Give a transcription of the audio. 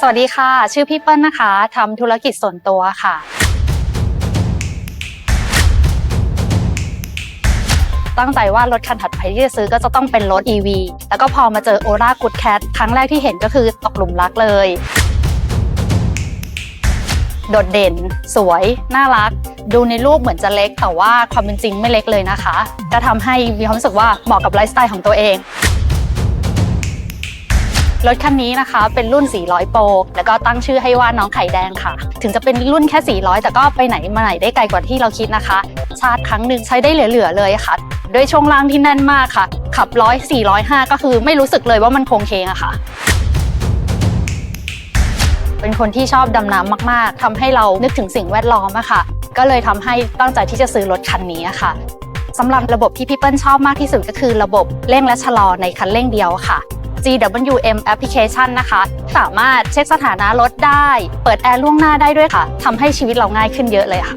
สวัสดีค่ะ ชื่อพี่เปิ้ลนะคะทำธุรกิจส่วนตัวค่ะ ตั้งใจว่ารถคันถัดไปที่จะซื้อก็จะต้องเป็นรถ EV แล้วก็พอมาเจอ Ora Good Cat ครั้งแรกที่เห็นก็คือตกหลุมรักเลย โดดเด่น สวย น่ารัก ดูในรูปเหมือนจะเล็ก แต่ว่าความเป็นจริงไม่เล็กเลยนะคะ ก็ทำให้มีความรู้สึกว่าเหมาะกับไลฟ์สไตล์ของตัวเอง รถคันนี้นะคะเป็นรุ่น 400 โปรแล้วก็ตั้งชื่อให้ว่าน้องไข่แดงค่ะ ถึงจะเป็นรุ่นแค่ 400 แต่ก็ไปไหนมาไหนได้ไกลกว่าที่เราคิดนะคะ ชาร์จครั้งหนึ่งใช้ได้เหลือๆเลยค่ะ ด้วยช่วงล่างที่แน่นมากค่ะ ขับ100 405 ก็คือไม่รู้สึกเลยว่ามันโคงเคงอะค่ะเป็นคนที่ชอบดำน้ำมาก ๆ ทำให้เรานึกถึงสิ่งแวดล้อมอะค่ะ ก็เลยทำให้ตั้งใจที่จะซื้อรถคันนี้อะค่ะสำหรับระบบที่พี่เปิ้ลชอบมากที่สุดก็คือระบบเร่งและชะลอในคันเร่งเดียวค่ะ GWM Application นะคะ สามารถเช็คสถานะรถได้ เปิดแอร์ล่วงหน้าได้ด้วยค่ะทำให้ชีวิตเราง่ายขึ้นเยอะเลยค่ะ